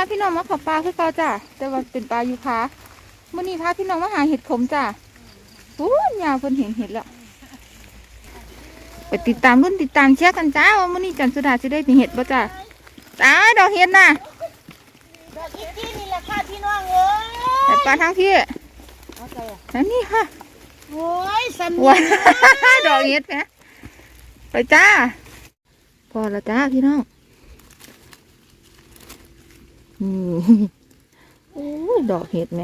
าพี่น้องมาขอปลาคือเก่าจ้าแต่ว่าเป็นปลายูคามื้อนี้พาพี่น้องมาหาเห็ดขมจ้าอู้ยาวเพิ่นเห็นเห็ดและไปติดตามรุ่นติดตามเชียร์กันจ้าว่ามื้อนี้จันสุดาจะได้มีเห็ดบ่จ้าจ้าดอกเห็ดน่ะดอกอีกที่นี่แหละค่ะพี่น้องเอ้ยแต่ปลาทั้งพี่เอาใจอะนั่นนี่ค่ะโอ้ยสันว้าดอกเห็ดแหมไปจ้าพอแล้วจ้าพี่น้องนี่ โอ้ดอกเห็ดไหม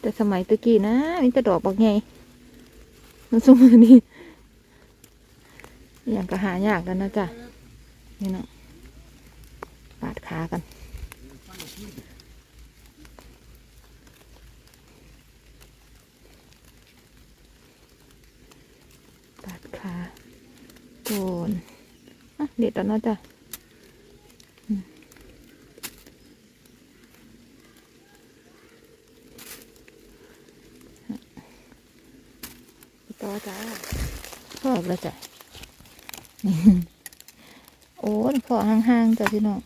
แต่สมัยตะกี้นะนี่จะดอกบักไงมันสมือนี่อย่างก็หายากกันนะจ๊ะ นี่เนาะปาดขากัน ตัดขาโกนอะ เด็ดแล้วนาะจ้ะต่อจ้าพอกแล้วจ้ะโอ้ยพอห่างๆจ้ะพี่น้อง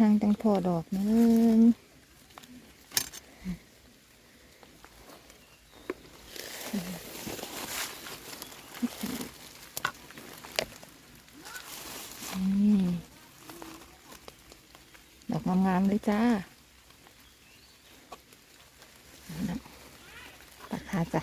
ห่างๆจังพอดอกนึง งามๆเลยจ้าตัดขาจ้ะ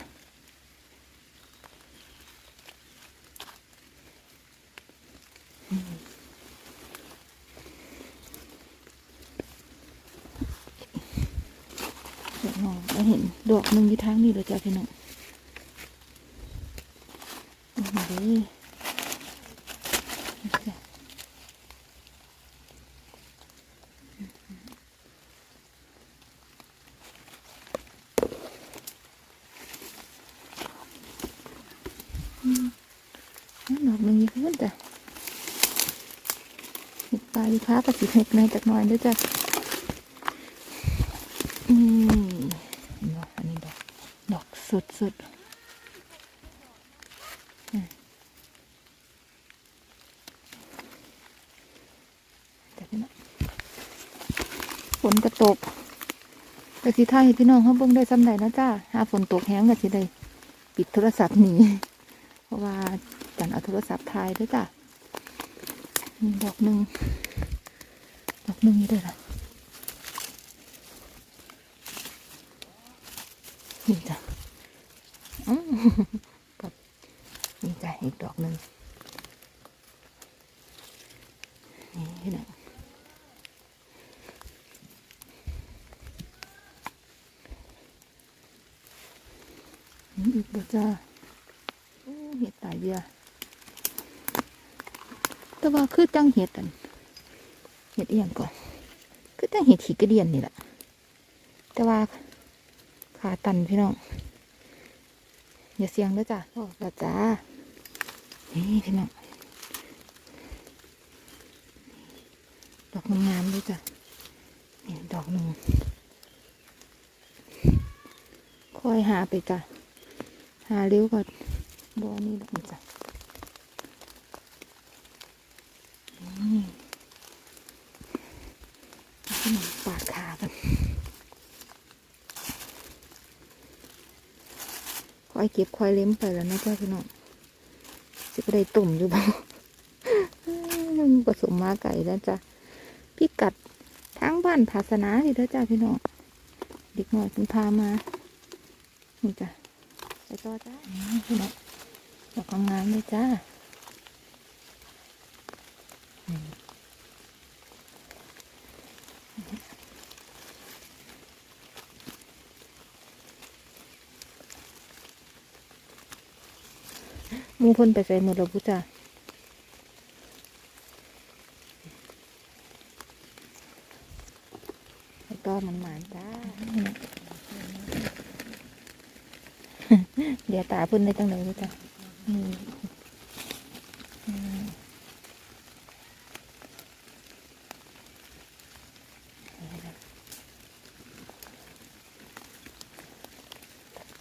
เดี๋ยวองไม่เห็นดอกหนึ่งอยู่ทางนี้เลยจ้ะพี่น้องอืมดี ดอกมันมีขึ้นจ้ะเห็ดปลาลูกค้ากับสี เห็ดในจากหน่อยด้วยจ้ะอืมดอกอันนี้ดอก ดอกสุดสุดๆอืมแต่พี่น้องฝนก็ตกแต่สิท่ายให้พี่น้องเขาเบิ่งได้สำใดนะจ้าหาฝนตกแห้งก็สิได้ปิดโทรศัพท์หนีเพราะว่าจันเอาโทรศัพท์ถ่ายด้วยจ้ะดอกหนึ่ง หนึ่งนี่ด้วยล่ะนี่จ้ะอื้อกับนี่จ้ะอีกดอกหนึ่งนี่น้องนี่อีกบ่จ้าเห็ดตายเบียแต่ว่าคือจังเห็ดอัน ห็ดเอียงก่อนคือจังเห็ดขีกระเดียนนี่แหละ แต่ว่าขาตันพี่น้อง อย่าเสียงด้อจ้ะโอ้ละจ้า นี่พี่น้อง ดอกงามๆด้วยจ้ะ นี่ดอกหนึ่งค่อยหาไปจ้ะ หาเร็วก่อนบอนี่ดอกจ้ะนี่ เอาขนมปาดขากันคอยเก็บคอยเล้มไปแล้วนะเจ้าพี่น้องสิก็ได้ตุ่มอยู่บ้างผสมมาไก่แล้วจ้ะพี่กัดทั้งบ้านภาสนาเลยเด้อจ้าพี่น้องเด็กหน่อยคุณพามานี่จ้ะไปต่อจ้าพี่น้องดอกงามๆเลยจ้า มหมูเพ่นไปใส่หมดแล้วพุจ้าไปต่อมันหมานจ้าเดี๋ยวตาเพิ่นได้จังเลยจ้ะอืมอืม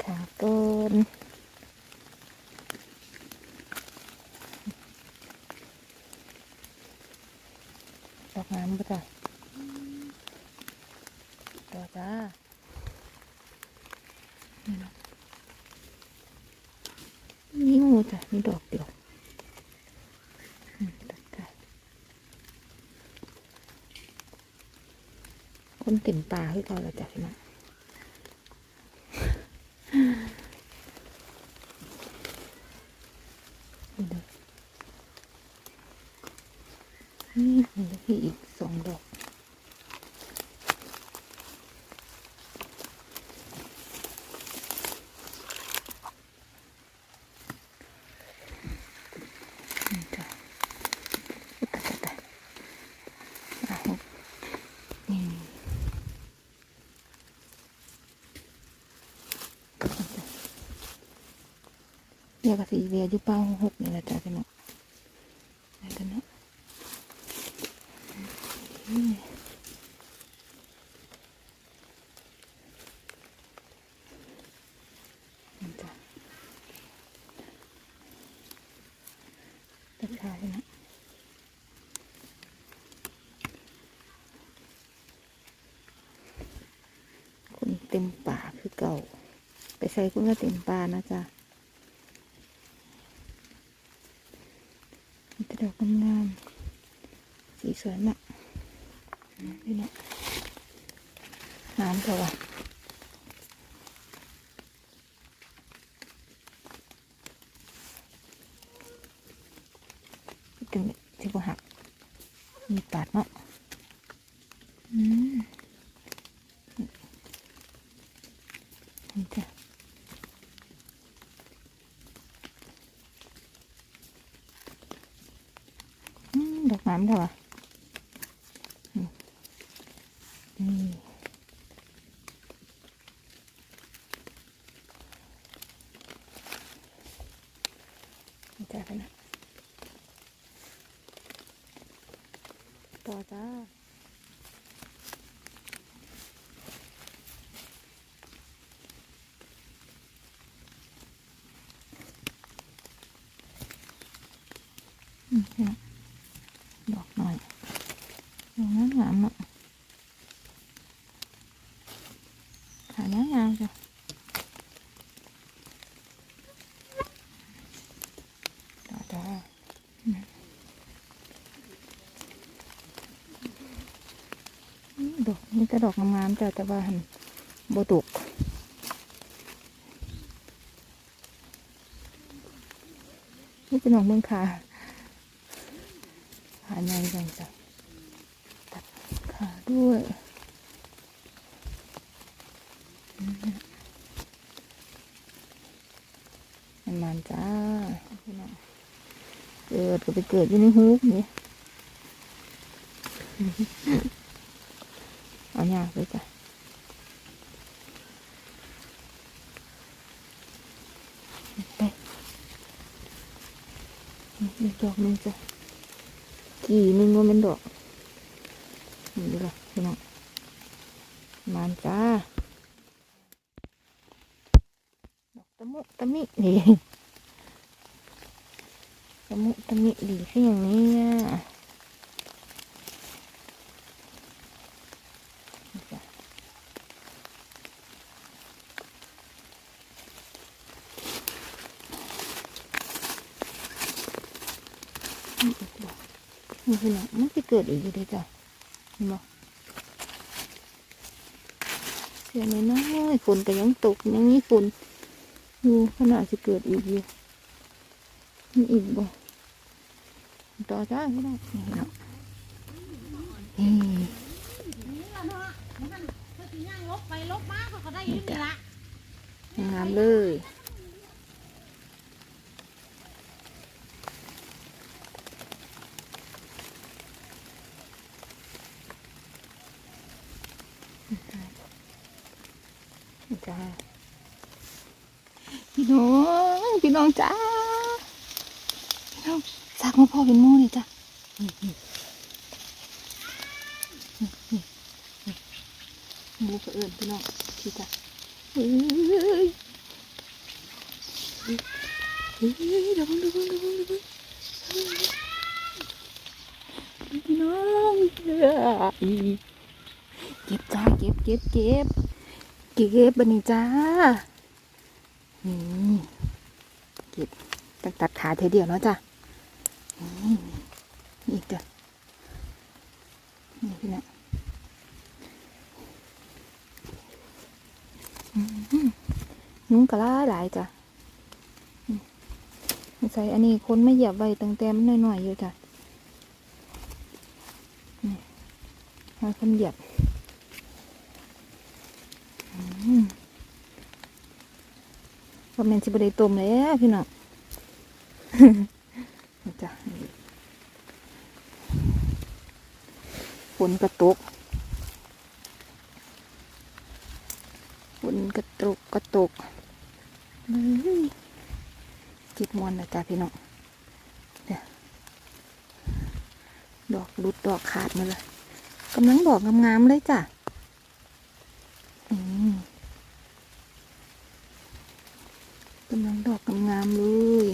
ขาต้น อกงามปะจ้ะต่อจ้านี่เนาะนี่หมูจ้ะนี่ดอกเดียวตัดค่ะคนเต็มป่าให้เขาแล้วจ้ะพี่น้องนี่เด้อ นี่เหลือพี่อีกสองดอกนี่จ้ะอุ๊ยตายตายตายอะหกนี่นี่จ้ะเรียกว่าสีเวียยู่เป้าหกนี่แหละจ้ะพี่น้องนี่กันเนาะ นี่นี่จ้ะขาเลยนะคุณเต็มป่าคือเก่า ไปใส่คุณก็เต็มป่านะจ๊ะมีแต่ดอกงามๆสีสวยมาก นี่นะน้ำเท่าไหร่ตึงเนี่ยก มีปาดเนาะอืมนี่จ้ะอืมดอกน้ำเท่าไหร่อืมนี่นี่ จ้ะพี่นะต่อจ้าอืมเนี่ยดอกหน่อยดอกงามงามๆเนาะขายงามๆจ้ะต่อจ้า อื มดอกนี่ดอกงามๆจ้ะแต่ว่าหันโบตุกนี่เป็นดอกเมืองคาขาใหญ่จังจ้ะตัดขาด้วยมันมันจ้าเกิดก็ไปเกิดอยู่ในฮุกนี่ เอายากเลยจ้ะไปดอกหนึงจ้ะกี่หนึงว่าเป็นดอกนี่ดูละพี่น้องมานจ้าดอกตะมุตะมินี่ตะมุตะมิดีซะอย่างนี้อะนี่จ้ะ นี่อีกดอก นี่คือหนังมันจะเกิดอีกอยู่ด้อจ้ะเห็นบ่เสียน้อยฝนก็ยังตกยังมีฝนอยู่ขนาดจะเกิดอีกอยู่มีอีกบ่ต่อจ้าไม่ได้นี่เนาะนี่งามเลยจ้าพี่น้องพี่น้อง จ้าพี่น้องสักมาพ่อเป็นมูนี่จ้ะมูกระเอิญพี่น้องพี่จ้ะเฮ้ยเฮ้ยเดี๋ยวเพิ่งเดี๋ยวเพิ่งเดี๋ยวเพิ่งเดี๋ยวเพิ่งพี่น้องเก็บจ้าเก็บเก็บเก็บเก็บบันนี้จ้านี่ ก็บตัดตัดขาเทเดียวเนาะจ้ะนี่อีกจ้ะนี่พี่นะอืมยุงกระลาหลายจ้ะใส่อันนี้คนไม่เหยียบไว้ตั้งแต่มันน้อยๆอยู่จ้ะให้คนเหยียบอืม ว่าแมนสิบได้ต้มแล้วพี่น้องจ้ะฝนกระตกฝนกระตกกระตกจิตมวนนะจ้ะพี่น้องดอกรุดดอกขาดมาเลยกำลังดอกงามๆเลยจ้ะอืมกำลังดอกงามๆเลย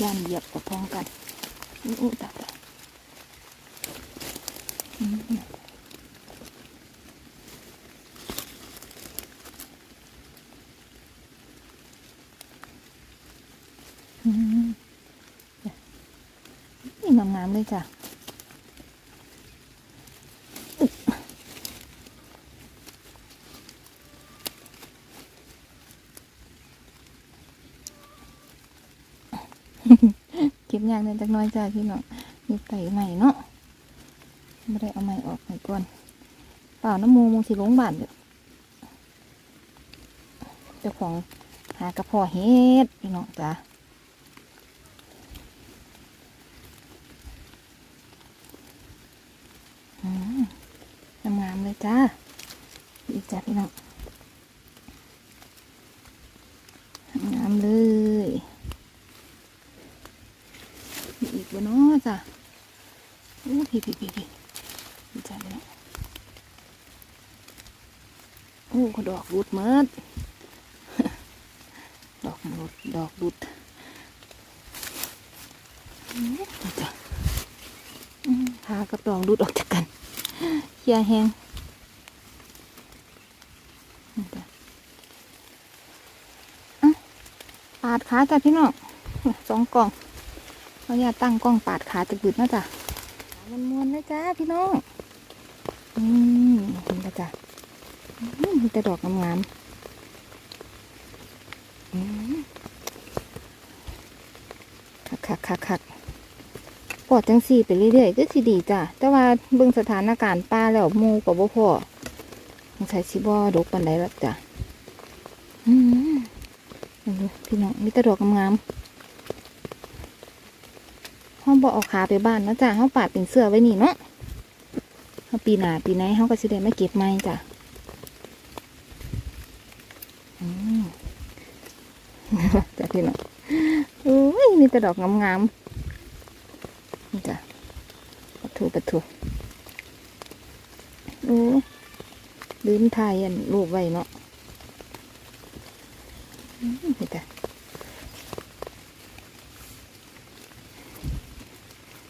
ย่านเหยียบกับพองกันอู้ตายตายอืมอืม นี่งามๆเลยจ้ะเก็บยากเนินจักน้อยจ้าพี่น้องมีไก่ใหม่เนาะ ไม่ได้เอาใหม่ออกใหม่ก่อนเปล่าน้ำมูมูสิลงบานเด้อเจ้าของหากระพาะเฮ็ดพี่น้องจ้าอืมงามๆเลยจ้าอีกจ้าพี่น้องงามเลยมีอีกบ่เนาะจ้ะโอ้พี่พี่พี่พี่ดีใจเลยเนาะ โอ้ก็ดอกรุดเมิดดอกรุดดอกรุดอืมดีจ้ะอืมพากับดอกรุดออกจากกันเคียแหงนี่จ้ะอะปาดขาจ้ะพี่น้องสองกล่องเขาอยาตั้งกล้องปาดขาจะบืดนะจ๊ะมันมวนๆนะจ๊ะพี่น้องอืมเห็นปะจ๊ะ มีแต่ดอกงามๆอืมคักคักคักคักปอดจังสี่ไปเรื่อยๆก็สิดีจ้ะ แต่ว่าเบิ่งสถานการณ์ป้าแล้วมูกับบ่พอสงสัยสิบ่ดกปันไดละจ้ะ อืมเอดูพี่น้องมีแต่ดอกงามๆห้องบอกเอาขาไปบ้านนะจ้ะห้องปาดเป็นเสื้อไว้นี่เนาะปีหนาปีไหนห้องก็สิได้มาเก็บไม้จ้ะ จ้ะพี่น้องอุ้ยมีแต่ดอกงามๆนี่จ้ะปะทูปะทูโอ้ลืมทายอันรูปไว้เนาะนี่จ้ะ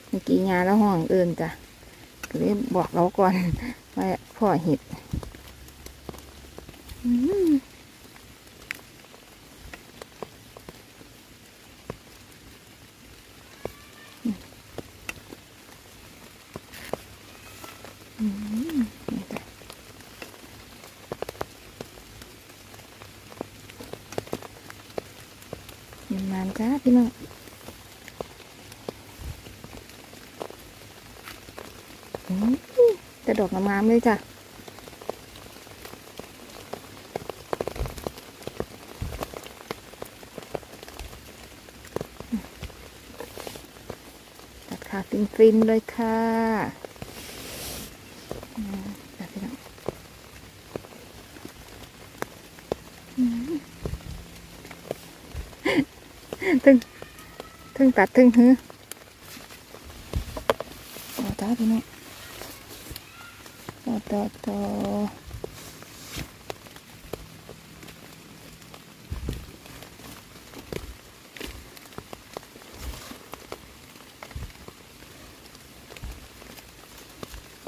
เมื่อกี้ยาแล้วห้องเอินจ้ะก็เลยบอกเราก่อนว่าพ่อเห็ดอืมอืมนี่จ้ะนานๆ จ้าพี่น้องอืมแต่ดอกงามๆเลยจ้ะตัดขาฟินๆเลยค่ะ ทึ่งตัดทึ่งหื้อต่อจ้าพี่น้อต่อต่อต่อ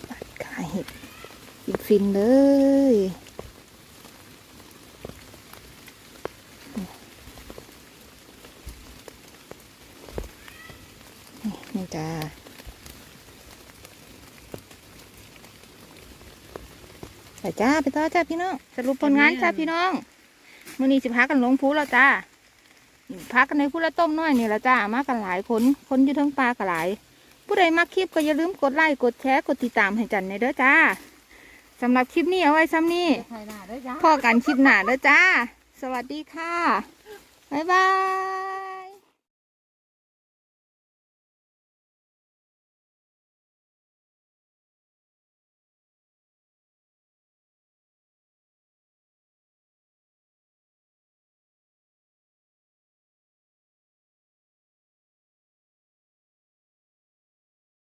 บัดขาเห็ดฟินเลย จ้าไปต่อจ้าพี่น้องสรุปผลงานจ้าพี่น้องมื่อนี้สิพากันลงพูแล้วจ้าพักกันในพูละต้มน้อยนี่ละจ้ามากันหลายคนคนอยู่ทั้งปลากันหลาย ผู้ใดมักคลิปก็อย่าลืมกดไลค์กดแชร์กดติดตามให้จันในเด้อจ้าสำหรับคลิปนี้เอาไว้ซ้ำนี้ไทยหน้าด้วยจ้าพอกันคลิปหน้าเด้อจ้า สวัสดีค่ะบ๊ายบาย